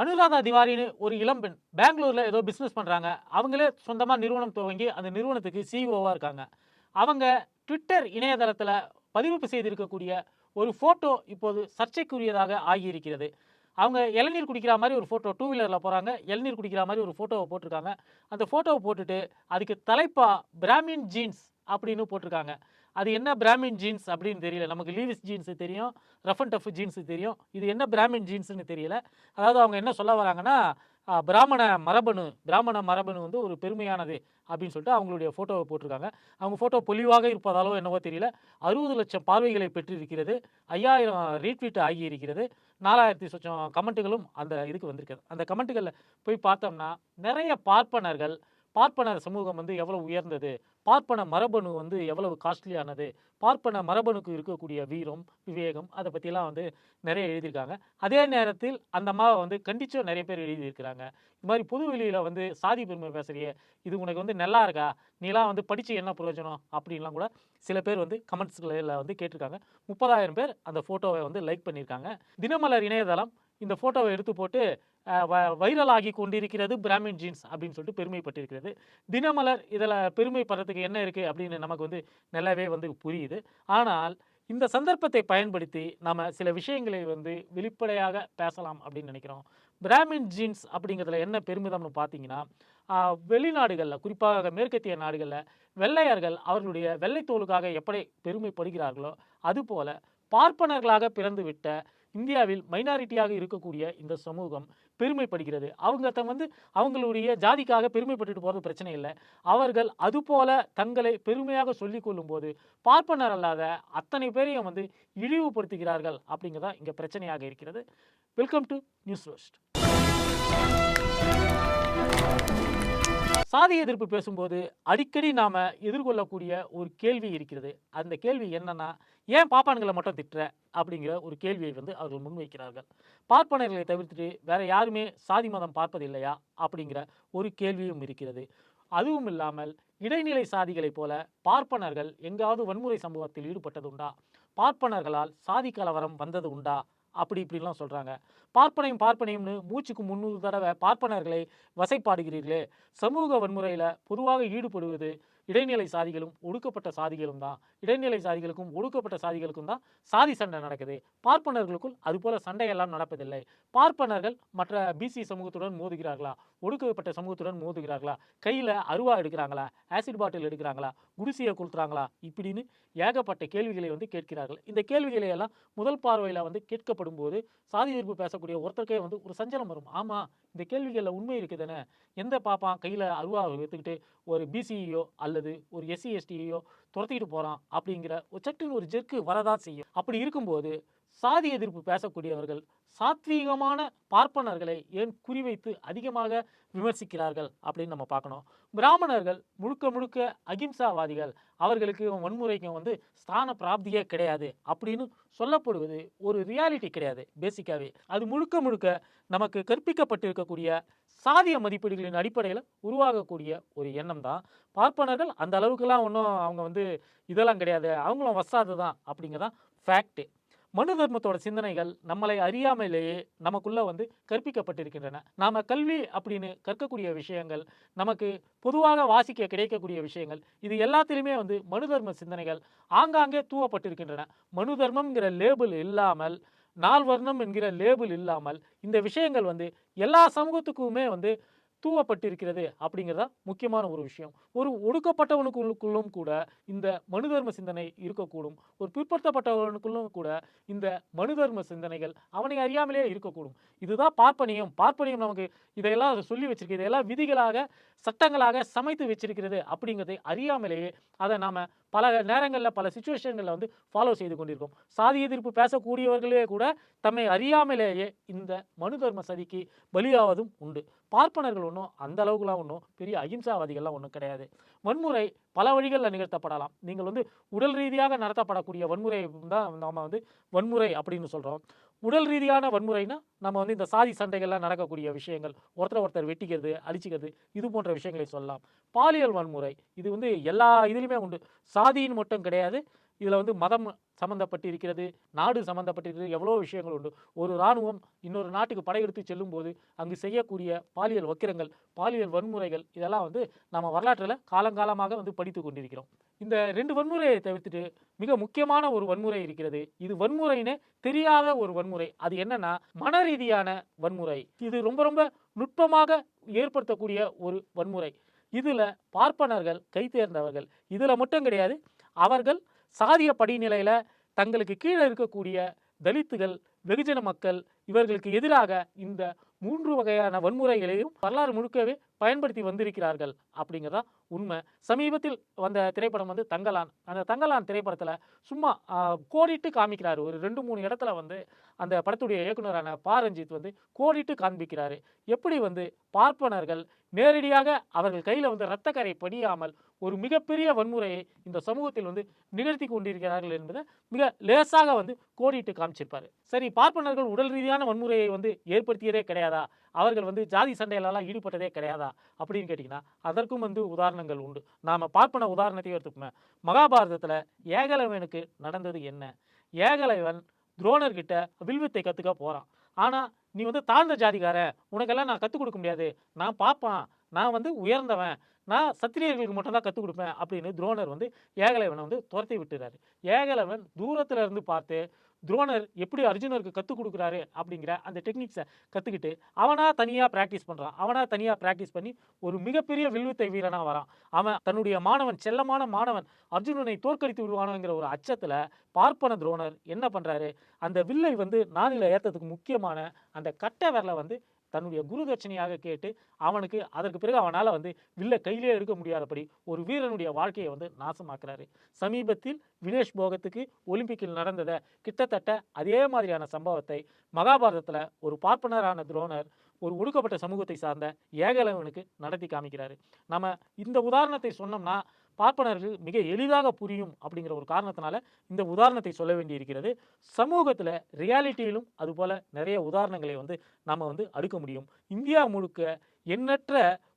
அனுராதா திவாரின்னு ஒரு இளம் பெண் பெங்களூரில் ஏதோ பிஸ்னஸ் பண்ணுறாங்க அவங்களே சொந்தமாக நிறுவனம் துவங்கி அந்த நிறுவனத்துக்கு சிஇஓவாக இருக்காங்க. அவங்க ட்விட்டர் இணையதளத்தில் பதிவு செய்திருக்கக்கூடிய ஒரு ஃபோட்டோ இப்போது சர்ச்சைக்குரியதாக ஆகியிருக்கிறது. அவங்க இளநீர் குடிக்கிற மாதிரி ஒரு ஃபோட்டோ டூ வீலரில் போகிறாங்க இளநீர் குடிக்கிற மாதிரி ஒரு ஃபோட்டோவை போட்டிருக்காங்க. அந்த ஃபோட்டோவை போட்டுட்டு அதுக்கு தலைப்பா பிராமின் ஜீன்ஸ் அப்படின்னு போட்டிருக்காங்க. அது என்ன பிராமின் ஜீன்ஸ் அப்படின்னு தெரியல. நமக்கு லீவிஸ் ஜீன்ஸு தெரியும் ரஃப் அண்ட் டஃப் ஜீன்ஸு தெரியும். இது என்ன பிராமின் ஜீன்ஸ்னு தெரியல. அதாவது அவங்க என்ன சொல்ல வராங்கன்னா பிராமண மரபணு பிராமண மரபணு வந்து ஒரு பெருமையானது அப்படின்னு சொல்லிட்டு அவங்களுடைய ஃபோட்டோவை போட்டிருக்காங்க. அவங்க ஃபோட்டோ பொலிவாக இருப்பதாலோ என்னவோ தெரியல. அறுபது லட்சம் பார்வைகளை பெற்றிருக்கிறது. ஐயாயிரம் ரீட்வீட் ஆகியிருக்கிறது நாலாயிரத்தி சொச்சம் கமெண்ட்டுகளும் அந்த இதுக்கு வந்திருக்கிறது அந்த கமெண்ட்டுகளில் போய் பார்த்தோம்னா நிறைய பார்ப்பனர்கள் பார்ப்பன சமூகம் வந்து எவ்வளவு உயர்ந்தது? பார்ப்பன மரபணு வந்து எவ்வளவு காஸ்ட்லியானது பார்ப்பன மரபணுக்கு இருக்கக்கூடிய வீரம் விவேகம் அதை பற்றிலாம் வந்து நிறைய எழுதியிருக்காங்க. அதே நேரத்தில் அந்த அம்மாவை வந்து கண்டிச்சும் நிறைய பேர் எழுதியிருக்கிறாங்க. இது மாதிரி பொது வெளியில் வந்து சாதி பெருமை பேசுறியே இது உனக்கு வந்து நல்லா இருக்கா? நீலாம் வந்து படித்து என்ன பிரயோஜனம்? அப்படின்லாம் கூட சில பேர் வந்து கமெண்ட்ஸ்களில் வந்து கேட்டிருக்காங்க. முப்பதாயிரம் பேர் அந்த ஃபோட்டோவை வந்து லைக் பண்ணியிருக்காங்க. தினமலர் இணையதளம் இந்த ஃபோட்டோவை எடுத்து போட்டு வைரலாகி கொண்டிருக்கிறது பிராமின் ஜீன்ஸ் அப்படின்னு சொல்லிட்டு பெருமைப்பட்டிருக்கிறது. தினமலர் இதில் பெருமைப்படுறதுக்கு என்ன இருக்குது அப்படின்னு நமக்கு வந்து நல்லாவே வந்து புரியுது. ஆனால் இந்த சந்தர்ப்பத்தை பயன்படுத்தி நம்ம சில விஷயங்களை வந்து வெளிப்படையாக பேசலாம் அப்படின்னு நினைக்கிறோம். பிராமின் ஜீன்ஸ் அப்படிங்கிறதுல என்ன பெருமிதம்னு பார்த்தீங்கன்னா வெளிநாடுகளில் குறிப்பாக மேற்கத்திய நாடுகளில் வெள்ளையர்கள் அவர்களுடைய வெள்ளைத்தோலுக்காக எப்படி பெருமைப்படுகிறார்களோ அதுபோல பார்ப்பனர்களாக பிறந்துவிட்ட இந்தியாவில் மைனாரிட்டியாக இருக்கக்கூடிய இந்த சமூகம் பெருமைப்படுகிறது. அவங்க தம் வந்து அவங்களுடைய ஜாதிக்காக பெருமைப்பட்டுட்டு போகிறது பிரச்சனை இல்லை. அவர்கள் அதுபோல தங்களை பெருமையாக சொல்லிக் கொள்ளும்போது பார்ப்பனர் அல்லாத அத்தனை பேரையும் வந்து இழிவுபடுத்துகிறார்கள் அப்படிங்கிறதா இங்கே பிரச்சனையாக இருக்கிறது. வெல்கம் டு நியூஸ் ரோஸ்ட் சாதி எதிர்ப்பு பேசும்போது அடிக்கடி நாம் எதிர்கொள்ளக்கூடிய ஒரு கேள்வி இருக்கிறது. அந்த கேள்வி என்னன்னா ஏன் பாப்பான்களை மட்டும் திட்டுற? அப்படிங்கிற ஒரு கேள்வியை வந்து அவர்கள் முன்வைக்கிறார்கள். பார்ப்பனர்களை தவிர்த்துட்டு வேற யாருமே சாதி மதம் பார்ப்பதில்லையா? அப்படிங்கிற ஒரு கேள்வியும் இருக்கிறது. அதுவும் இல்லாமல் இடைநிலை சாதிகளைப் போல பார்ப்பனர்கள் எங்காவது வன்முறை சம்பவத்தில் ஈடுபட்டது உண்டா? பார்ப்பனர்களால் சாதி கலவரம் வந்தது உண்டா? அப்படி இப்படிலாம் சொல்கிறாங்க பார்ப்பனையும் பார்ப்பனையும்னு மூச்சுக்கு முந்நூறு தடவை பார்ப்பனர்களை வசைப்பாடுகிறீர்களே. சமூக வன்முறையில் பொதுவாக ஈடுபடுவது இடைநிலை சாதிகளும் ஒடுக்கப்பட்ட சாதிகளும் தான். இடைநிலை சாதிகளுக்கும் ஒடுக்கப்பட்ட சாதிகளுக்கும் தான் சாதி சண்டை நடக்குது. பார்ப்பனர்களுக்குள் அதுபோல் சண்டையெல்லாம் நடப்பதில்லை. பார்ப்பனர்கள் மற்ற பிசி சமூகத்துடன் மோதுகிறார்களா? ஒடுக்கப்பட்ட சமூகத்துடன் மோதுகிறார்களா? கையில் அருவா எடுக்கிறாங்களா? ஆசிட் பாட்டில் எடுக்கிறாங்களா? குடிசையை கொளுத்துறாங்களா? இப்படின்னு ஏகப்பட்ட கேள்விகளை வந்து கேட்கிறார்கள். இந்த கேள்விகளை எல்லாம் முதல் பார்வையில் வந்து கேட்கப்படும் போது சாதி எதிர்ப்பு பேசக்கூடிய ஒருத்தருக்கே வந்து ஒரு சஞ்சலம் வரும். ஆமாம் இந்த கேள்விகளில் உண்மை இருக்குதுன்னு எந்த பாப்பான் கையில் அருவா எடுத்துக்கிட்டு ஒரு பிசியோ அல்லது ஒரு எஸ்சி எஸ்டியோ துரத்திக்கிட்டு போகிறான் அப்படிங்கிற ஒரு சட்டுன்னு ஒரு ஜெர்க்கு வரதான் செய்யும். அப்படி இருக்கும்போது சாதி எதிர்ப்பு பேசக்கூடியவர்கள் சாத்வீகமான பார்ப்பனர்களை ஏன் குறிவைத்து அதிகமாக விமர்சிக்கிறார்கள் அப்படின்னு நம்ம பார்க்கணும். பிராமணர்கள் முழுக்க முழுக்க அகிம்சாவாதிகள். அவர்களுக்கு வன்முறைக்கும் வந்து ஸ்தான பிராப்தியே கிடையாது அப்படின்னு சொல்லப்படுவது ஒரு ரியாலிட்டி கிடையாது பேசிக்காவே அது முழுக்க முழுக்க நமக்கு கற்பிக்கப்பட்டிருக்கக்கூடிய சாதிய மதிப்பீடுகளின் அடிப்படையில் உருவாகக்கூடிய ஒரு எண்ணம் தான். பார்ப்பனர்கள் அந்த அளவுக்குலாம் ஒன்றும் அவங்க வந்து இதெல்லாம் கிடையாது. அவங்களும் வசாது தான் அப்படிங்கிறதான் ஃபேக்ட்டு மனு தர்மத்தோட சிந்தனைகள் நம்மளை அறியாமலேயே நமக்குள்ள வந்து கற்பிக்கப்பட்டிருக்கின்றன. நாம கல்வி அப்படின்னு கற்கக்கூடிய விஷயங்கள் நமக்கு பொதுவாக வாசிக்க கிடைக்கக்கூடிய விஷயங்கள் இது எல்லாத்திலுமே வந்து மனு தர்ம சிந்தனைகள் ஆங்காங்கே தூவப்பட்டிருக்கின்றன. மனு தர்மம்ங்கிற லேபிள் இல்லாமல் நால்வர்ணம் என்கிற லேபிள் இல்லாமல் இந்த விஷயங்கள் வந்து எல்லா சமூகத்துக்குமே வந்து தூவப்பட்டிருக்கிறது அப்படிங்கிறதா முக்கியமான ஒரு விஷயம். ஒரு ஒடுக்கப்பட்டவனுக்குள்ளும் கூட இந்த மனுதர்ம சிந்தனை இருக்கக்கூடும். ஒரு பிற்படுத்தப்பட்டவனுக்குள்ளும் கூட இந்த மனுதர்ம சிந்தனைகள் அவனை அறியாமலே இருக்கக்கூடும். இதுதான் பார்ப்பனியம். பார்ப்பனியம் நமக்கு இதையெல்லாம் சொல்லி வச்சிருக்கு. இதையெல்லாம் விதிகளாக சட்டங்களாக சமைத்து வச்சிருக்கிறது அப்படிங்கிறதை அறியாமலேயே அதை நாம பல நேரங்களில் பல சுச்சுவேஷன்களில் வந்து ஃபாலோ செய்து கொண்டிருக்கோம். சாதி எதிர்ப்பு பேசக்கூடியவர்களே கூட தம்மை அறியாமலேயே இந்த மனு தர்ம சதிக்கு பலியாவதும் உண்டு. பார்ப்பனர்கள் ஒன்றும் அந்த அளவுக்குலாம் ஒன்றும் பெரிய அகிம்சாவாதிகள்லாம் ஒன்றும் கிடையாது. வன்முறை பல வழிகளில் நிகழ்த்தப்படலாம். நீங்கள் வந்து உடல் ரீதியாக நடத்தப்படக்கூடிய வன்முறை தான் நாம் வந்து வன்முறை அப்படின்னு சொல்கிறோம் உடல் ரீதியான வன்முறைனா நம்ம வந்து இந்த சாதி சண்டைகள்லாம் நடக்கக்கூடிய விஷயங்கள் ஒருத்தர் ஒருத்தர் வெட்டிக்கிறது அழிச்சிக்கிறது இது போன்ற விஷயங்களை சொல்லலாம். பாலியல் வன்முறை இது வந்து எல்லா இதுலேயுமே உண்டு. சாதியின் மட்டும் கிடையாது. இதில் வந்து மதம் சம்மந்தப்பட்டு இருக்கிறது நாடு சம்மந்தப்பட்டிருக்கிறது எவ்வளோ விஷயங்கள் உண்டு. ஒரு இராணுவம் இன்னொரு நாட்டுக்கு படையெடுத்து செல்லும்போது அங்கு செய்யக்கூடிய பாலியல் வக்கிரங்கள் பாலியல் வன்முறைகள் இதெல்லாம் வந்து நம்ம வரலாற்றில் காலங்காலமாக வந்து படித்து கொண்டிருக்கிறோம். இந்த ரெண்டு வன்முறையை தவிர்த்துட்டு மிக முக்கியமான ஒரு வன்முறை இருக்கிறது. இது வன்முறைன்னு தெரியாத ஒரு வன்முறை. அது என்னன்னா மன ரீதியான வன்முறை. இது ரொம்ப ரொம்ப நுட்பமாக ஏற்படுத்தக்கூடிய ஒரு வன்முறை. இதில் பார்ப்பனர்கள் கைதேர்ந்தவர்கள் இதில் மட்டும் கிடையாது அவர்கள் சாதிய படிநிலையில் தங்களுக்கு கீழே இருக்கக்கூடிய தலித்துகள் வெகுஜன மக்கள் இவர்களுக்கு எதிராக இந்த மூன்று வகையான வன்முறைகளையும் வரலாறு முழுக்கவே பயன்படுத்தி வந்திருக்கிறார்கள் அப்படிங்கிறதா உண்மை. சமீபத்தில் வந்த திரைப்படம் வந்து தங்கலான். அந்த தங்கலான் திரைப்படத்தில் சும்மா கோடிட்டு காமிக்கிறாரு. ஒரு ரெண்டு மூணு இடத்துல வந்து அந்த படத்துடைய இயக்குனரான பா ரஞ்சித் வந்து கோடிட்டு காண்பிக்கிறாரு. எப்படி வந்து பார்ப்பனர்கள் நேரடியாக அவர்கள் கையில் வந்து இரத்தக்கரை படியாமல் ஒரு மிகப்பெரிய வன்முறையை இந்த சமூகத்தில் வந்து நிகழ்த்தி கொண்டிருக்கிறார்கள் என்பதை மிக லேசாக வந்து கோடிட்டு காமிச்சிருப்பார். சரி பார்ப்பனர்கள் உடல் ரீதியான வன்முறையை வந்து ஏற்படுத்தியதே கிடையாதா? அவர்கள் வந்து ஜாதி சண்டையிலலாம் ஈடுபட்டதே கிடையாதா? அப்படின்னு கேட்டிங்கன்னா அதற்கும் வந்து உதாரணங்கள் உண்டு. நாம் பார்ப்பன உதாரணத்தையும் எடுத்துக்கோங்க. மகாபாரதத்தில் ஏகலைவனுக்கு நடந்தது என்ன? ஏகலைவன் துரோணர்கிட்ட வில்வித்தை கற்றுக்க போகிறான் ஆனால் நீ வந்து தாழ்ந்த ஜாதிக்காரன் உனக்கெல்லாம் நான் கற்றுக் கொடுக்க முடியாது. நான் பார்ப்பான். நான் வந்து உயர்ந்தவன். நான் சத்திரியர்களுக்கு மட்டும்தான் கற்றுக் கொடுப்பேன் அப்படின்னு துரோணர் வந்து ஏகலைவனை வந்து துரத்தி விட்டுறாரு. ஏகலைவன் தூரத்தில் இருந்து பார்த்து துரோணர் எப்படி அர்ஜுனருக்கு கற்றுக் கொடுக்குறாரு அப்படிங்கிற அந்த டெக்னிக்ஸை கற்றுக்கிட்டு அவனாக தனியாக ப்ராக்டிஸ் பண்ணுறான் அவனாக தனியாக ப்ராக்டிஸ் பண்ணி ஒரு மிகப்பெரிய வில்வித்தை வீரனாக வரான். அவன் தன்னுடைய மாணவன் செல்லமான மாணவன் அர்ஜுனனை தோற்கடித்து விடுவானுங்கிற ஒரு அச்சத்தில் பார்ப்பன துரோணர் என்ன பண்ணுறாரு அந்த வில்லை வந்து நானில் ஏற்றதுக்கு முக்கியமான அந்த கட்டை விரலை வந்து தன்னுடைய குருதட்சணையாக கேட்டு அவனுக்கு அதற்கு பிறகு அவனால் வந்து வில்ல கையிலே எடுக்க முடியாதபடி ஒரு வீரனுடைய வாழ்க்கையை வந்து நாசமாக்குறாரு. சமீபத்தில் வினேஷ் போகத்துக்கு ஒலிம்பிக்கில் நடந்ததை கிட்டத்தட்ட அதே மாதிரியான சம்பவத்தை மகாபாரதத்தில் ஒரு பார்ப்பனரான துரோணர் ஒரு ஒடுக்கப்பட்ட சமூகத்தை சார்ந்த ஏகலவனுக்கு நடத்தி காமிக்கிறாரு. நம்ம இந்த உதாரணத்தை சொன்னோம்னா பார்ப்பனர்கள் மிக எளிதாக புரியும் அப்படிங்கிற ஒரு காரணத்தினால இந்த உதாரணத்தை சொல்ல வேண்டியிருக்கிறது. சமூகத்தில் ரியாலிட்டியிலும் அதுபோல் நிறைய உதாரணங்களை வந்து நம்ம வந்து அடுக்க முடியும். இந்தியா முழுக்க எண்ணற்ற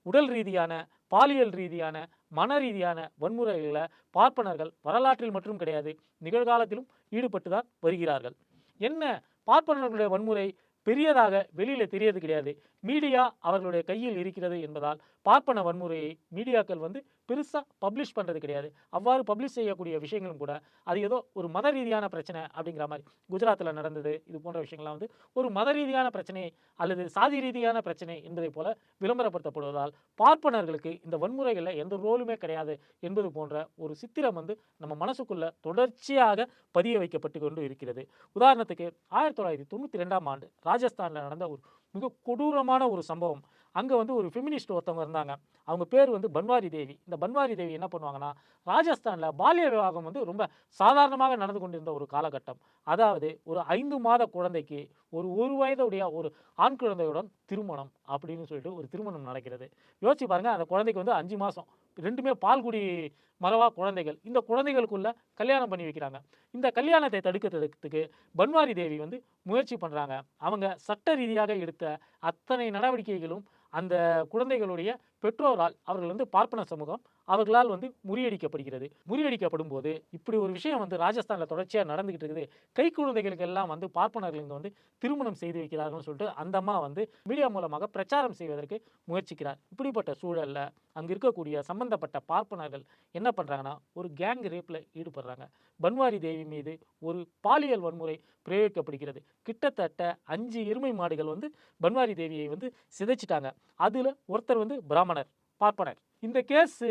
உடல் ரீதியான பாலியல் ரீதியான மன ரீதியான வன்முறைகளை பார்ப்பனர்கள் வரலாற்றில் மட்டும் கிடையாது நிகழ்காலத்திலும் ஈடுபட்டு தான் வருகிறார்கள். என்ன? பார்ப்பனர்களுடைய வன்முறை பெரியதாக வெளியில் தெரியறது கிடையாது. மீடியா அவர்களுடைய கையில் இருக்கிறது என்பதால் பார்ப்பன வன்முறையை மீடியாக்கள் வந்து பெருசாக பப்ளிஷ் பண்ணுறது கிடையாது. அவ்வாறு பப்ளிஷ் செய்யக்கூடிய விஷயங்களும் கூட அது ஏதோ ஒரு மத ரீதியான பிரச்சனை அப்படிங்கிற மாதிரி. குஜராத்தில் நடந்தது இது போன்ற விஷயங்கள்லாம் வந்து ஒரு மத ரீதியான பிரச்சனை அல்லது சாதி ரீதியான பிரச்சனை என்பதை போல விளம்பரப்படுத்தப்படுவதால் பார்ப்பனர்களுக்கு இந்த வன்முறைகளில் எந்த ரோலுமே கிடையாது என்பது போன்ற ஒரு சித்திரம் வந்து நம்ம மனசுக்குள்ள தொடர்ச்சியாக பதிய வைக்கப்பட்டு கொண்டு இருக்கிறது. உதாரணத்துக்கு ஆயிரத்தி தொள்ளாயிரத்தி தொண்ணூற்றி ரெண்டாம் ஆண்டு ராஜஸ்தானில் நடந்த ஒரு மிக கொடூரமான ஒரு சம்பவம். அங்கே வந்து ஒரு ஃபெமினிஸ்ட் ஒருத்தவங்க இருந்தாங்க. அவங்க பேர் வந்து பன்வாரி தேவி. இந்த பன்வாரி தேவி என்ன பண்ணுவாங்கன்னா ராஜஸ்தானில் பாலிய விவாகம் வந்து ரொம்ப சாதாரணமாக நடந்து கொண்டிருந்த ஒரு காலகட்டம். அதாவது ஒரு ஐந்து மாத குழந்தைக்கு ஒரு ஒரு வயதுடைய ஒரு ஆண் குழந்தையுடன் திருமணம் அப்படின்னு சொல்லிட்டு ஒரு திருமணம் நடக்கிறது. யோசிச்சு பாருங்கள் அந்த குழந்தைக்கு வந்து அஞ்சு மாதம் ரெண்டுமே பால்குடி மரவா குழந்தைகள். இந்த குழந்தைகளுக்குள்ள கல்யாணம் பண்ணி வைக்கிறாங்க. இந்த கல்யாணத்தை தடுக்கிறதுக்கு பன்வாரி தேவி வந்து முயற்சி பண்ணுறாங்க அவங்க சட்ட ரீதியாக எடுத்த அத்தனை நடவடிக்கைகளும் அந்த குழந்தைகளுடைய பெற்றோரால் அவர்கள் வந்து பார்ப்பன சமூகம் அவர்களால் வந்து முறியடிக்கப்படுகிறது. முறியடிக்கப்படும் போது இப்படி ஒரு விஷயம் வந்து ராஜஸ்தானில் தொடர்ச்சியாக நடந்துகிட்டு இருக்குது. கை குழந்தைகளுக்கு எல்லாம் வந்து பார்ப்பனர்கள் இங்கே வந்து திருமணம் செய்து வைக்கிறார்கள்னு சொல்லிட்டு அந்த அம்மா வந்து மீடியா மூலமாக பிரச்சாரம் செய்வதற்கு முயற்சிக்கிறார். இப்படிப்பட்ட சூழலில் அங்கே இருக்கக்கூடிய சம்பந்தப்பட்ட பார்ப்பனர்கள் என்ன பண்ணுறாங்கன்னா ஒரு கேங் ரேப்பில் ஈடுபடுறாங்க. பன்வாரி தேவி மீது ஒரு பாலியல் வன்முறை பிரயோகிக்கப்படுகிறது. கிட்டத்தட்ட அஞ்சு எருமை மாடுகள் வந்து பன்வாரி தேவியை வந்து சிதைச்சிட்டாங்க. அதில் ஒருத்தர் வந்து பிராமணர். பார்ப்பனர். இந்த கேஸு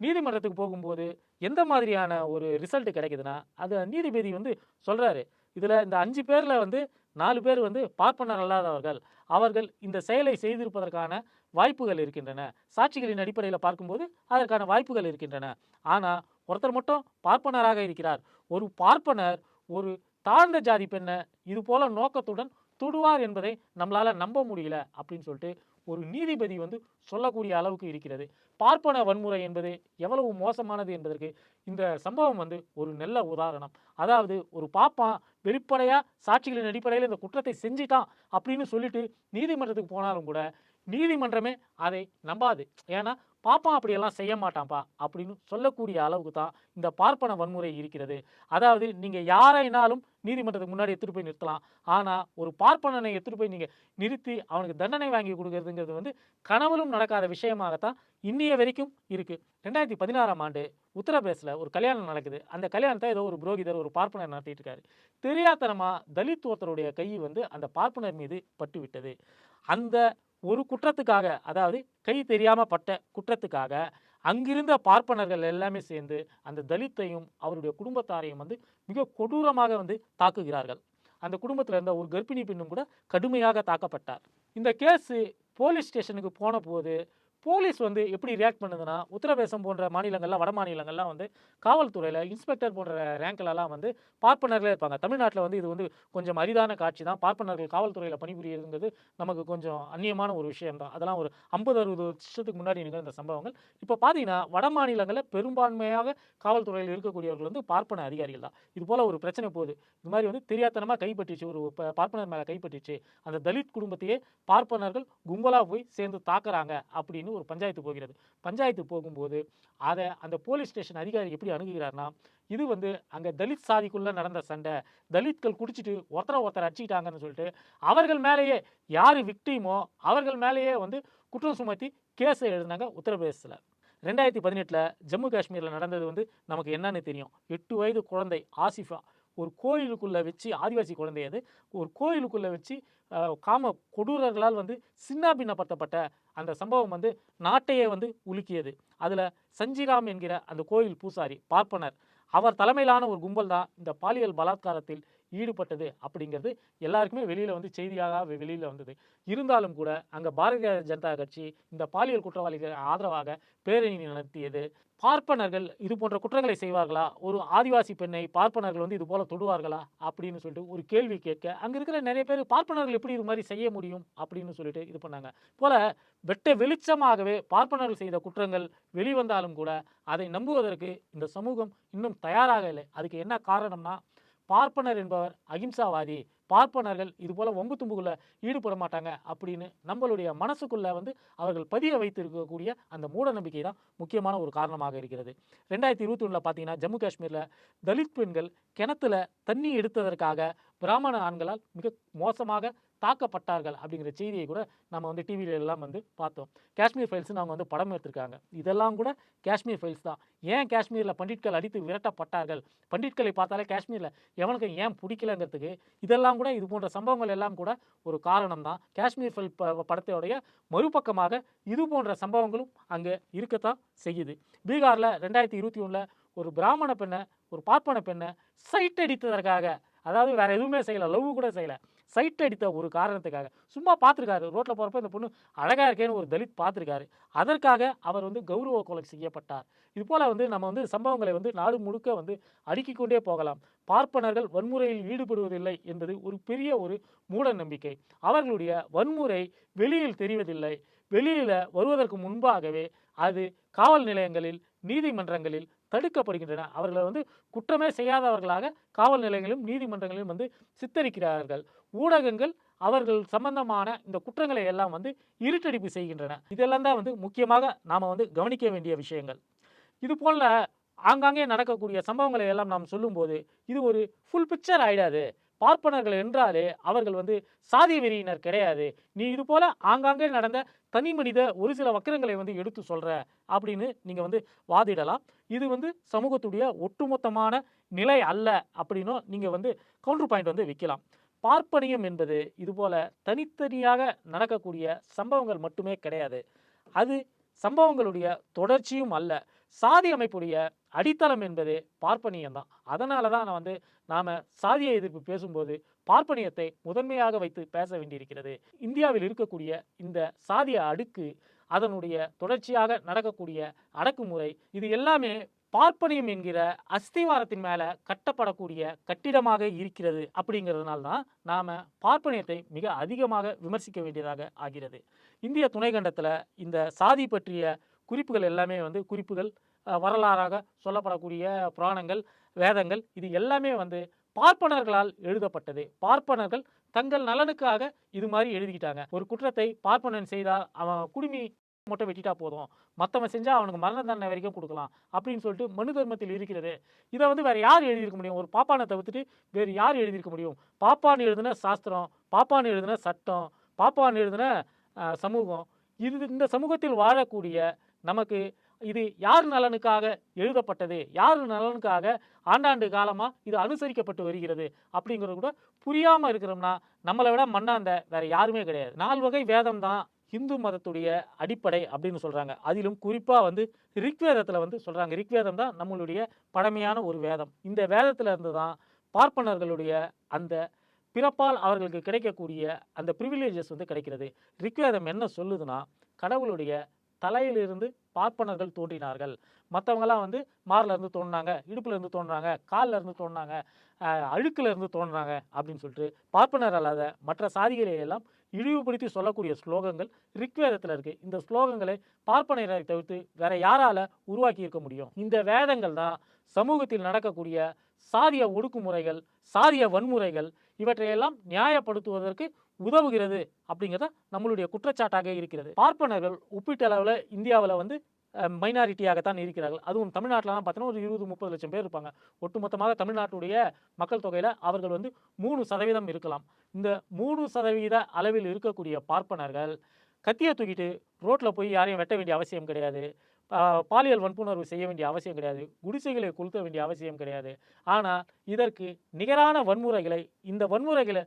நீதிமன்றத்துக்கு போகும்போது எந்த மாதிரியான ஒரு ரிசல்ட் கிடைக்குதுன்னா அது நீதிபதி வந்து சொல்கிறாரு இதில் இந்த அஞ்சு பேரில் வந்து நாலு பேர் வந்து பார்ப்பனர் அல்லாதவர்கள். அவர்கள் இந்த செயலை செய்திருப்பதற்கான வாய்ப்புகள் இருக்கின்றன. சாட்சிகளின் அடிப்படையில் பார்க்கும்போது அதற்கான வாய்ப்புகள் இருக்கின்றன. ஆனால் ஒருத்தர் மட்டும் பார்ப்பனராக இருக்கிறார். ஒரு பார்ப்பனர் ஒரு தாழ்ந்த ஜாதி பெண்ணை இது போல நோக்கத்துடன் தொடுவார் என்பதை நம்மளால் நம்ப முடியல அப்படின்னு சொல்லிட்டு ஒரு நீதிபதி வந்து சொல்லக்கூடிய அளவுக்கு இருக்கிறது. பார்ப்பன வன்முறை என்பது எவ்வளவு மோசமானது என்பதற்கு இந்த சம்பவம் வந்து ஒரு நல்ல உதாரணம். அதாவது ஒரு பாப்பான் வெளிப்படையாக சாட்சிகளின் அடிப்படையில் இந்த குற்றத்தை செஞ்சிட்டான் அப்படின்னு சொல்லிட்டு நீதிமன்றத்துக்கு போனாலும் கூட நீதிமன்றமே அதை நம்பாது. ஏன்னா பாப்பா அப்படியெல்லாம் செய்ய மாட்டான்ப்பா அப்படின்னு சொல்லக்கூடிய அளவுக்கு தான் இந்த பார்ப்பன வன்முறை இருக்கிறது. அதாவது நீங்கள் யாரைனாலும் நீதிமன்றத்துக்கு முன்னாடி எடுத்துகிட்டு போய் நிறுத்தலாம். ஆனால் ஒரு பார்ப்பனனை எடுத்துகிட்டு போய் நீங்கள் நிறுத்தி அவனுக்கு தண்டனை வாங்கி கொடுக்கறதுங்கிறது வந்து கனவுலும் நடக்காத விஷயமாகத்தான் இன்னைய வரைக்கும் இருக்குது ரெண்டாயிரத்தி பதினாறாம் ஆண்டு உத்தரப்பிரதேசில் ஒரு கல்யாணம் நடக்குது. அந்த கல்யாணத்தை ஏதோ ஒரு புரோகிதர் ஒரு பார்ப்பனர் நடத்திட்டு இருக்காரு தெரியாத்தனமாக தலித் ஒருத்தருடைய கை வந்து அந்த பார்ப்பனர் மீது பட்டு விட்டது அந்த ஒரு குற்றத்துக்காக அதாவது கை தெரியாமல் பட்ட குற்றத்துக்காக அங்கிருந்த பார்ப்பனர்கள் எல்லாமே சேர்ந்து அந்த தலித்தையும் அவருடைய குடும்பத்தாரையும் வந்து மிக கொடூரமாக வந்து தாக்குகிறார்கள். அந்த குடும்பத்தில் இருந்த ஒரு கர்ப்பிணி பெண்ணும் கூட கடுமையாக தாக்கப்பட்டார். இந்த கேஸு போலீஸ் ஸ்டேஷனுக்கு போன போது போலீஸ் வந்து எப்படி ரியாக்ட் பண்ணுதுன்னா உத்தரப்பிரதேசம் போன்ற மாநிலங்கள்லாம் வட மாநிலங்கள்லாம் வந்து காவல்துறையில் இன்ஸ்பெக்டர் போன்ற ரேங்க்லலாம் வந்து பார்ப்பனர்களே இருப்பாங்க. தமிழ்நாட்டில் வந்து இது வந்து கொஞ்சம் அரிதான காட்சி தான். பார்ப்பனர்கள் காவல்துறையில் பணிபுரியதுங்கிறது நமக்கு கொஞ்சம் அந்நியமான ஒரு விஷயம் தான். அதெல்லாம் ஒரு ஐம்பது அறுபது வருஷத்துக்கு முன்னாடி நிகழ்ந்த சம்பவங்கள். இப்போ பார்த்தீங்கன்னா வட மாநிலங்களில் பெரும்பான்மையாக காவல்துறையில் இருக்கக்கூடியவர்கள் வந்து பார்ப்பன அதிகாரிகள் தான். இது போல் ஒரு பிரச்சனை போகுது. இது மாதிரி வந்து தெரியாத்தனமாக கைப்பற்றிச்சு. ஒரு ப- பார்ப்பனர் மேலே கைப்பற்றிச்சு. அந்த தலித் குடும்பத்தையே பார்ப்பனர்கள் கும்பலாக போய் சேர்ந்து தாக்குறாங்க அப்படின்னு ஒரு பஞ்சாயத்து போகிறது. பஞ்சாயத்து போகும்போது அதை அந்த போலீஸ் ஸ்டேஷன் அதிகாரி எப்படி அணுகுகிறார்னா இது வந்து அங்கே தலித் சாதிக்குள்ளே நடந்த சண்டை. தலித்கள் குடிச்சிட்டு ஒருத்தரை ஒருத்தர் அடிச்சுக்கிட்டாங்கன்னு சொல்லிட்டு அவர்கள் மேலேயே யார் விக்டிமோ அவர்கள் மேலேயே வந்து குற்றம் சுமத்தி கேஸை எழுதினாங்க உத்தரப்பிரதேசத்தில். ரெண்டாயிரத்தி பதினெட்டில் ஜம்மு காஷ்மீரில் நடந்தது வந்து நமக்கு என்னன்னு தெரியும். எட்டு வயது குழந்தை ஆசிஃபா ஒரு கோயிலுக்குள்ளே வச்சு ஆதிவாசி குழந்தை அது ஒரு கோயிலுக்குள்ளே வச்சு காம கொடூரர்களால் வந்து சின்னாபின்னப்படுத்தப்பட்ட அந்த சம்பவம் வந்து நாட்டையே வந்து உலுக்கியது. அதில் சஞ்சிராம் என்கிற அந்த கோயில் பூசாரி பார்ப்பனர். அவர் தலைமையிலான ஒரு கும்பல் தான் இந்த பாலியல் பலாத்காரத்தில் ஈடுபட்டது அப்படிங்கிறது எல்லாருக்குமே வெளியில் வந்து செய்தியாக வெளியில் வந்தது. இருந்தாலும் கூட அங்கே பாரதிய ஜனதா கட்சி இந்த பாலியல் குற்றவாளிகள் ஆதரவாக பேரணி நடத்தியது. பார்ப்பனர்கள் இது போன்ற குற்றங்களை செய்வார்களா? ஒரு ஆதிவாசி பெண்ணை பார்ப்பனர்கள் வந்து இது போல தொடுவார்களா? அப்படின்னு சொல்லிட்டு ஒரு கேள்வி கேட்க அங்கே இருக்கிற நிறைய பேர் பார்ப்பனர்கள் எப்படி இது மாதிரி செய்ய முடியும்? அப்படின்னு சொல்லிட்டு இது பண்ணாங்க. போல வெட்ட வெளிச்சமாகவே பார்ப்பனர்கள் செய்த குற்றங்கள் வெளிவந்தாலும் கூட அதை நம்புவதற்கு இந்த சமூகம் இன்னும் தயாராக இல்லை. அதுக்கு என்ன காரணம்னா பார்ப்பனர் என்பவர் அகிம்சாவாதி. பார்ப்பனர்கள் இதுபோல் ஒம்பு தும்புக்குள்ளே ஈடுபட மாட்டாங்க அப்படின்னு நம்மளுடைய மனசுக்குள்ளே வந்து அவர்கள் பதிய வைத்திருக்கக்கூடிய அந்த மூட நம்பிக்கை தான் முக்கியமான ஒரு காரணமாக இருக்கிறது. ரெண்டாயிரத்தி இருபத்தி ஒன்றில் பார்த்தீங்கன்னா ஜம்மு காஷ்மீரில் தலித் பெண்கள் கிணத்துல தண்ணி எடுத்ததற்காக பிராமண ஆண்களால் மிக மோசமாக தாக்கப்பட்டார்கள் அப்படிங்கிற செய்தியை கூட நம்ம வந்து டிவியில எல்லாம் வந்து பார்த்தோம். காஷ்மீர் ஃபைல்ஸ்னு அவங்க வந்து படம் எடுத்திருக்காங்க. இதெல்லாம் கூட காஷ்மீர் ஃபைல்ஸ் தான். ஏன் காஷ்மீரில் பண்டிட்கள் அடித்து விரட்டப்பட்டார்கள்? பண்டிட்களை பார்த்தாலே காஷ்மீரில் எவனுக்கு ஏன் பிடிக்கலங்கிறதுக்கு இதெல்லாம் கூட இது போன்ற சம்பவங்கள் எல்லாம் கூட ஒரு காரணம் தான். காஷ்மீர் ஃபைல் ப படத்தோடைய மறுபக்கமாக இது போன்ற சம்பவங்களும் அங்கே இருக்கத்தான் செய்யுது. பீகாரில் ரெண்டாயிரத்தி இருபத்தி ஒன்றில் ஒரு பிராமண பெண்ணை ஒரு பார்ப்பன பெண்ணை சைட் அடித்ததற்காக அதாவது வேறு எதுவுமே செய்யலை லவ் கூட செய்யலை சைட் அடித்த ஒரு காரணத்துக்காக. சும்மா பார்த்துருக்காரு. ரோட்டில் போகிறப்ப இந்த பொண்ணு அழகாக இருக்கேன்னு ஒரு தலித் பார்த்துருக்காரு. அதற்காக அவர் வந்து கௌரவ கொலை செய்யப்பட்டார். இது போல் வந்து நம்ம வந்து சம்பவங்களை வந்து நாடு முழுக்க வந்து அடுக்கிக் கொண்டே போகலாம். பார்ப்பனர்கள் வன்முறையில் ஈடுபடுவதில்லை என்பது ஒரு பெரிய ஒரு மூட நம்பிக்கை. அவர்களுடைய வன்முறை வெளியில் தெரிவதில்லை. வெளியில் வருவதற்கு முன்பாகவே அது காவல் நிலையங்களில் நீதிமன்றங்களில் தடுக்கப்படுகின்றன. அவர்களை வந்து குற்றமே செய்யாதவர்களாக காவல் நிலையங்களிலும் நீதிமன்றங்களிலும் வந்து சித்தரிக்கிறார்கள். ஊடகங்கள் அவர்கள் சம்பந்தமான இந்த குற்றங்களை எல்லாம் வந்து இருட்டடிப்பு செய்கின்றன. இதெல்லாம் தான் வந்து முக்கியமாக நாம் வந்து கவனிக்க வேண்டிய விஷயங்கள். இது போல ஆங்காங்கே நடக்கக்கூடிய சம்பவங்களை எல்லாம் நாம் சொல்லும்போது இது ஒரு ஃபுல் பிக்சர் ஆயிடாது. பார்ப்பனர்கள் என்றாலே அவர்கள் வந்து சாதி வெறியினர் கிடையாது. நீ இது போல ஆங்காங்கே நடந்த தனி மனித ஒரு சில வக்கிரங்களை வந்து எடுத்து சொல்ற அப்படின்னு நீங்க வந்து வாதிடலாம். இது வந்து சமூகத்துடைய ஒட்டுமொத்தமான நிலை அல்ல அப்படின்னும் நீங்க வந்து கவுண்டர் பாயிண்ட் வந்து விற்கலாம் பார்ப்பனியம் என்பது இதுபோல தனித்தனியாக நடக்கக்கூடிய சம்பவங்கள் மட்டுமே கிடையாது. அது சம்பவங்களுடைய தொடர்ச்சியும் அல்ல. சாதி அமைப்புடைய அடித்தளம் என்பது பார்ப்பனியம் தான் அதனால தான் நான் வந்து நாம் சாதிய எதிர்ப்பு பேசும்போது பார்ப்பனியத்தை முதன்மையாக வைத்து பேச வேண்டியிருக்கிறது. இந்தியாவில் இருக்கக்கூடிய இந்த சாதிய அடுக்கு அதனுடைய தொடர்ச்சியாக நடக்கக்கூடிய அடக்குமுறை இது எல்லாமே பார்ப்பனியம் என்கிற அஸ்திவாரத்தின் மேலே கட்டப்படக்கூடிய கட்டிடமாக இருக்கிறது அப்படிங்கிறதுனால தான் நாம் பார்ப்பனியத்தை மிக அதிகமாக விமர்சிக்க வேண்டியதாக ஆகிறது. இந்திய துணைக்கண்டத்தில் இந்த சாதி பற்றிய குறிப்புகள் எல்லாமே வந்து குறிப்புகள் வரலாறாக சொல்லப்படக்கூடிய புராணங்கள் வேதங்கள் இது எல்லாமே வந்து பார்ப்பனர்களால் எழுதப்பட்டது. பார்ப்பனர்கள் தங்கள் நலனுக்காக இது மாதிரி எழுதிக்கிட்டாங்க. ஒரு குற்றத்தை பார்ப்பனன் செய்தால் அவன் குடுமி மட்டும் வெட்டிட்டா போதும். மற்றவன் செஞ்சால் அவனுக்கு மரண தண்டனை வரைக்கும் கொடுக்கலாம் அப்படின்னு சொல்லிட்டு மனு தர்மத்தில் இருக்கிறது. இதை வந்து வேறு யார் எழுதியிருக்க முடியும்? ஒரு பாப்பானை தவிர்த்துட்டு வேறு யார் எழுதியிருக்க முடியும்? பாப்பான் எழுதின சாஸ்திரம் பாப்பான் எழுதின சட்டம் பாப்பான் எழுதின சமூகம். இது இந்த சமூகத்தில் வாழக்கூடிய நமக்கு இது யார் நலனுக்காக எழுதப்பட்டது? யார் நலனுக்காக ஆண்டாண்டு காலமாக இது அனுசரிக்கப்பட்டு வருகிறது? அப்படிங்கிறது கூட புரியாமல் இருக்கிறோம்னா நம்மளை விட மண்ணாந்த வேற யாருமே கிடையாது. நால் வகை வேதம் தான் இந்து மதத்துடைய அடிப்படை அப்படின்னு சொல்கிறாங்க அதிலும் குறிப்பாக வந்து ரிக்வேதத்தில் வந்து சொல்கிறாங்க ரிக்வேதம் தான் நம்மளுடைய பழமையான ஒரு வேதம். இந்த வேதத்தில் இருந்து தான் பார்ப்பனர்களுடைய அந்த பிறப்பால் அவர்களுக்கு கிடைக்கக்கூடிய அந்த ப்ரிவிலேஜஸ் வந்து கிடைக்கிறது. ரிக்வேதம் என்ன சொல்லுதுன்னா கடவுளுடைய தலையிலிருந்து பார்ப்பனர்கள் தோன்றினார்கள். மற்றவங்களாம் வந்து மார்ல தோன்றினாங்க இடுப்புலேருந்து தோன்றாங்க கால்ல இருந்து தோன்றினாங்க அழுக்கிலேருந்து தோன்றினாங்க தோன்றாங்க அப்படின்னு சொல்லிட்டு பார்ப்பனர் அல்லாத மற்ற சாதிகளை எல்லாம் இழிவுபடுத்தி சொல்லக்கூடிய ஸ்லோகங்கள் ரிக்வேதத்தில் இருக்குது இந்த ஸ்லோகங்களை பார்ப்பனரை தவிர்த்து வேற யாரால உருவாக்கி இருக்க முடியும்? இந்த வேதங்கள் தான் சமூகத்தில் நடக்கக்கூடிய சாதிய ஒடுக்குமுறைகள் சாதிய வன்முறைகள் இவற்றையெல்லாம் நியாயப்படுத்துவதற்கு உதவுகிறது அப்படிங்கிறத நம்மளுடைய குற்றச்சாட்டாக இருக்கிறது. பார்ப்பனர்கள் ஒப்பீட்டளவில் இந்தியாவில் வந்து மைனாரிட்டியாகத்தான் இருக்கிறார்கள். அதுவும் தமிழ்நாட்டிலலாம் பார்த்தீங்கன்னா ஒரு இருபது முப்பது லட்சம் பேர் இருப்பாங்க. ஒட்டுமொத்தமாக தமிழ்நாட்டுடைய மக்கள் தொகையில் அவர்கள் வந்து மூணு சதவீதம் இருக்கலாம். இந்த மூணு சதவீத அளவில் இருக்கக்கூடிய பார்ப்பனர்கள் கத்தியை தூக்கிட்டு ரோட்டில் போய் யாரையும் வெட்ட வேண்டிய அவசியம் கிடையாது. பாலியல் வன்புணர்வு செய்ய வேண்டிய அவசியம் கிடையாது. குடிசைகளை கொளுத்த வேண்டிய அவசியம் கிடையாது. ஆனால் இதற்கு நிகரான வன்முறைகளை இந்த வன்முறைகளை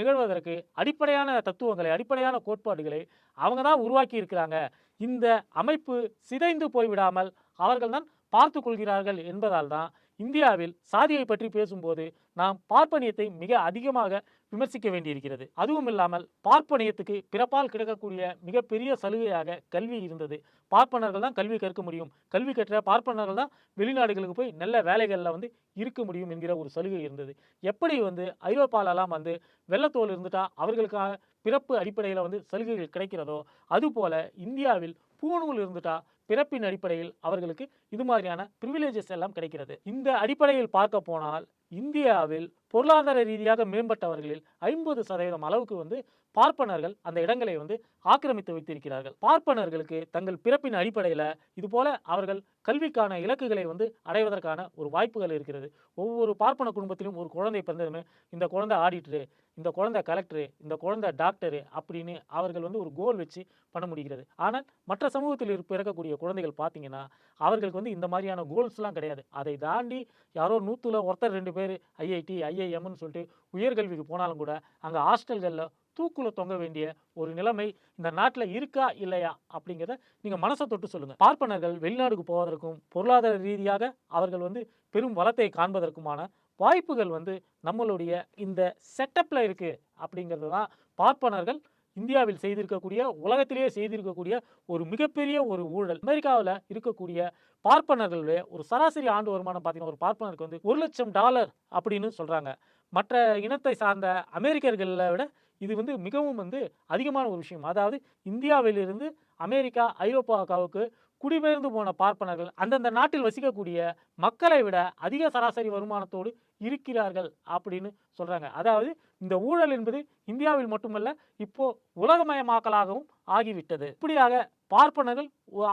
நிகழ்வதற்கு அடிப்படையான தத்துவங்களை அடிப்படையான கோட்பாடுகளை அவங்க தான் உருவாக்கி இருக்கிறாங்க. இந்த அமைப்பு சிதைந்து போய்விடாமல் அவர்கள் தான் பார்த்து கொள்கிறார்கள் என்பதால் தான் இந்தியாவில் சாதியை பற்றி பேசும்போது நாம் பார்ப்பனியத்தை மிக அதிகமாக விமர்சிக்க வேண்டியிருக்கிறது. அதுவும் இல்லாமல் பார்ப்பனியத்துக்கு பிறப்பால் கிடைக்கக்கூடிய மிகப்பெரிய சலுகையாக கல்வி இருந்தது. பார்ப்பனர்கள் தான் கல்வி கற்க முடியும். கல்வி கற்ற பார்ப்பனர்கள் தான் வெளிநாடுகளுக்கு போய் நல்ல வேலைகளில் வந்து இருக்க முடியும் என்கிற ஒரு சலுகை இருந்தது. எப்படி வந்து ஐரோப்பாலெல்லாம் வந்து வெள்ளத்தோல் இருந்துட்டா அவர்களுக்காக பிறப்பு அடிப்படையில் வந்து சலுகைகள் கிடைக்கிறதோ அதுபோல இந்தியாவில் பூணூல் இருந்துட்டா பிறப்பின் அடிப்படையில் அவர்களுக்கு இது மாதிரியான ப்ரிவிலேஜஸ் எல்லாம் கிடைக்கிறது. இந்த அடிப்படையில் பார்க்க போனால் இந்தியாவில் பொருளாதார ரீதியாக மேம்பட்டவர்களில் ஐம்பது சதவீதம் அளவுக்கு வந்து பார்ப்பனர்கள் அந்த இடங்களை வந்து ஆக்கிரமித்து வைத்திருக்கிறார்கள். பார்ப்பனர்களுக்கு தங்கள் பிறப்பின் அடிப்படையில் இதுபோல அவர்கள் கல்விக்கான இலக்குகளை வந்து அடைவதற்கான ஒரு வாய்ப்புகள் இருக்கிறது. ஒவ்வொரு பார்ப்பன குடும்பத்திலும் ஒரு குழந்தை பிறந்ததுமே இந்த குழந்தை ஆடிட்டரு இந்த குழந்தை கலெக்டரு இந்த குழந்தை டாக்டரு அப்படின்னு அவர்கள் வந்து ஒரு கோல் வச்சு பண்ண முடிகிறது. ஆனால் மற்ற சமூகத்தில் பிறக்கக்கூடிய குழந்தைகள் பார்த்தீங்கன்னா அவர்களுக்கு வந்து இந்த மாதிரியான கோல்ஸ்லாம் கிடையாது. அதை தாண்டி யாரோ நூற்றுல ஒருத்தர் ரெண்டு பேர் ஐஐடி ஐஐஎம்னு சொல்லிட்டு உயர்கல்விக்கு போனாலும் கூட அங்கே ஹாஸ்டல்களில் தூக்குல தொங்க வேண்டிய ஒரு நிலைமை இந்த நாட்டில் இருக்கா இல்லையா அப்படிங்கிறத நீங்கள் மனசை தொட்டு சொல்லுங்கள் பார்ப்பனர்கள் வெளிநாடுக்கு போவதற்கும் பொருளாதார ரீதியாக அவர்கள் வந்து பெரும் வளத்தை காண்பதற்குமான வாய்ப்புகள் வந்து நம்மளுடைய இந்த செட்டப்பில் இருக்குது அப்படிங்கிறது தான் பார்ப்பனர்கள் இந்தியாவில் செய்திருக்கக்கூடிய உலகத்திலேயே செய்திருக்கக்கூடிய ஒரு மிகப்பெரிய ஒரு ஊழல். அமெரிக்காவில் இருக்கக்கூடிய பார்ப்பனர்களுடைய ஒரு சராசரி ஆண்டு வருமானம் பார்த்தீங்கன்னா ஒரு பார்ப்பனருக்கு வந்து ஒரு லட்சம் டாலர் அப்படின்னு சொல்கிறாங்க மற்ற இனத்தை சார்ந்த அமெரிக்கர்களை விட இது வந்து மிகவும் வந்து அதிகமான ஒரு விஷயம். அதாவது இந்தியாவிலிருந்து அமெரிக்கா ஐரோப்பாவுக்கு குடிபெயர்ந்து போன பார்ப்பனர்கள் அந்தந்த நாட்டில் வசிக்கக்கூடிய மக்களை விட அதிக சராசரி வருமானத்தோடு இருக்கிறார்கள் அப்படின்னு சொல்கிறாங்க அதாவது இந்த ஊழல் என்பது இந்தியாவில் மட்டுமல்ல இப்போ உலகமயமாக்கலாகவும் ஆகிவிட்டது. இப்படியாக பார்ப்பனர்கள்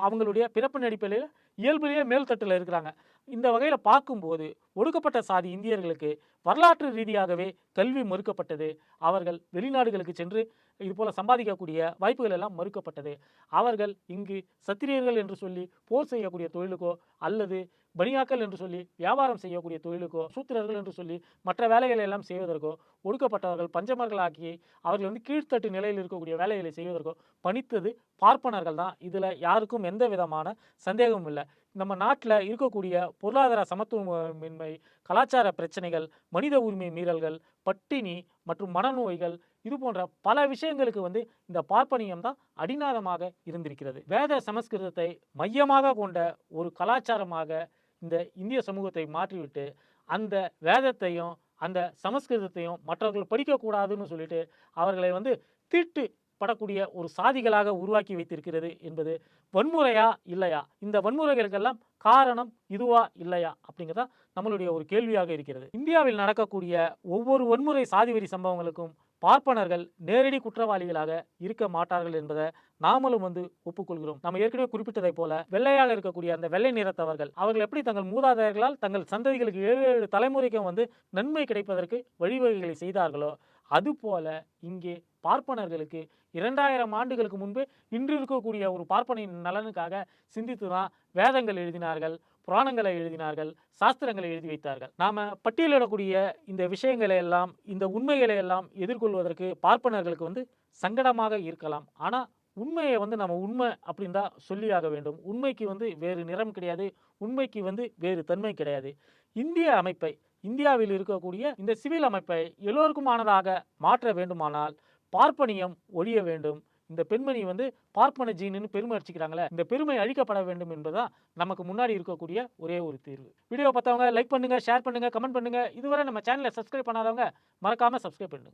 அவங்களுடைய பிறப்பு அடிப்படையில் இயல்பிலேயே மேல்தட்டில் இருக்கிறாங்க. இந்த வகையில் பார்க்கும்போது ஒடுக்கப்பட்ட சாதி இந்தியர்களுக்கு வரலாற்று ரீதியாகவே கல்வி மறுக்கப்பட்டது. அவர்கள் வெளிநாடுகளுக்கு சென்று இதுபோல சம்பாதிக்கக்கூடிய வாய்ப்புகள் எல்லாம் மறுக்கப்பட்டது. அவர்கள் இங்கு சத்திரியர்கள் என்று சொல்லி போர் செய்யக்கூடிய தொழிலுக்கோ அல்லது பனியாக்கள் என்று சொல்லி வியாபாரம் செய்யக்கூடிய தொழிலுக்கோ சூத்திரர்கள் என்று சொல்லி மற்ற வேலைகளை எல்லாம் செய்வதற்கோ ஒடுக்கப்பட்டவர்கள் பஞ்சமர்களாக்கி அவர்கள் வந்து கீழ்த்தட்டு நிலையில் இருக்கக்கூடிய வேலைகளை செய்வதற்கோ பணித்தது பார்ப்பனர்கள் தான். இதில் யாருக்கும் எந்த விதமான சந்தேகமும் இல்லை. நம்ம நாட்டில் இருக்கக்கூடிய பொருளாதார சமத்துவமின்மை கலாச்சார பிரச்சனைகள் மனித உரிமை மீறல்கள் பட்டினி மற்றும் மனநோய்கள் இது போன்ற பல விஷயங்களுக்கு வந்து இந்த பார்ப்பனியம் தான் அடிநாதமாக இருந்திருக்கிறது. வேத சமஸ்கிருதத்தை மையமாக கொண்ட ஒரு கலாச்சாரமாக இந்த இந்திய சமூகத்தை மாற்றிவிட்டு அந்த வேதத்தையும் அந்த சமஸ்கிருதத்தையும் மற்றவர்கள் படிக்கக்கூடாதுன்னு சொல்லிட்டு அவர்களை வந்து தீட்டு படக்கூடிய ஒரு சாதிகளாக உருவாக்கி வைத்திருக்கிறது என்பது வன்முறையா இல்லையா? இந்த வன்முறைகளுக்கெல்லாம் காரணம் இதுவா இல்லையா? அப்படிங்கிறதா நம்மளுடைய ஒரு கேள்வியாக இருக்கிறது. இந்தியாவில் நடக்கக்கூடிய ஒவ்வொரு வன்முறை சாதிவெறி சம்பவங்களுக்கும் பார்ப்பனர்கள் நேரடி குற்றவாளிகளாக இருக்க மாட்டார்கள் என்பதை நாமளும் வந்து ஒப்புக்கொள்கிறோம். நம்ம ஏற்கனவே குறிப்பிட்டதைப் போல வெள்ளையாக இருக்கக்கூடிய அந்த வெள்ளை நிறத்தவர்கள் அவர்கள் எப்படி தங்கள் மூதாதையர்களால் தங்கள் சந்ததிகளுக்கு ஏழு ஏழு தலைமுறைக்கும் வந்து நன்மை கிடைப்பதற்கு வழிவகைகளை செய்தார்களோ அதுபோல இங்கே பார்ப்பனர்களுக்கு இரண்டாயிரம் ஆண்டுகளுக்கு முன்பு இன்று இருக்கக்கூடிய ஒரு பார்ப்பனின் நலனுக்காக சிந்தித்து தான் வேதங்கள் எழுதினார்கள். புராணங்களை எழுதினார்கள் சாஸ்திரங்களை எழுதி வைத்தார்கள். நாம பட்டியலிடக்கூடிய இந்த விஷயங்களை எல்லாம் இந்த உண்மைகளை எல்லாம் எதிர்கொள்வதற்கு பார்ப்பனர்களுக்கு வந்து சங்கடமாக இருக்கலாம். ஆனா உண்மையை வந்து நம்ம உண்மை அப்படின்னு தான் சொல்லியாக வேண்டும். உண்மைக்கு வந்து வேறு நிறம் கிடையாது. உண்மைக்கு வந்து வேறு தன்மை கிடையாது. இந்திய அமைப்பை இந்தியாவில் இருக்கக்கூடிய இந்த சிவில் அமைப்பை எல்லோருக்குமானதாக மாற்ற வேண்டுமானால் பார்ப்பனியம் ஒழிய வேண்டும். இந்த பெண்மணி வந்து பார்ப்பன ஜீனுன்னு பெருமை அடிச்சுக்கிறாங்களே இந்த பெருமை அழிக்கப்பட வேண்டும் என்பதுதான் நமக்கு முன்னாடி இருக்கக்கூடிய ஒரே ஒரு தீர்வு. வீடியோ பார்த்தவங்க லைக் பண்ணுங்க ஷேர் பண்ணுங்க கமெண்ட் பண்ணுங்க. இதுவரை நம்ம சேனலை சப்ஸ்கிரைப் பண்ணாதவங்க மறக்காம சப்ஸ்கிரைப் பண்ணுங்க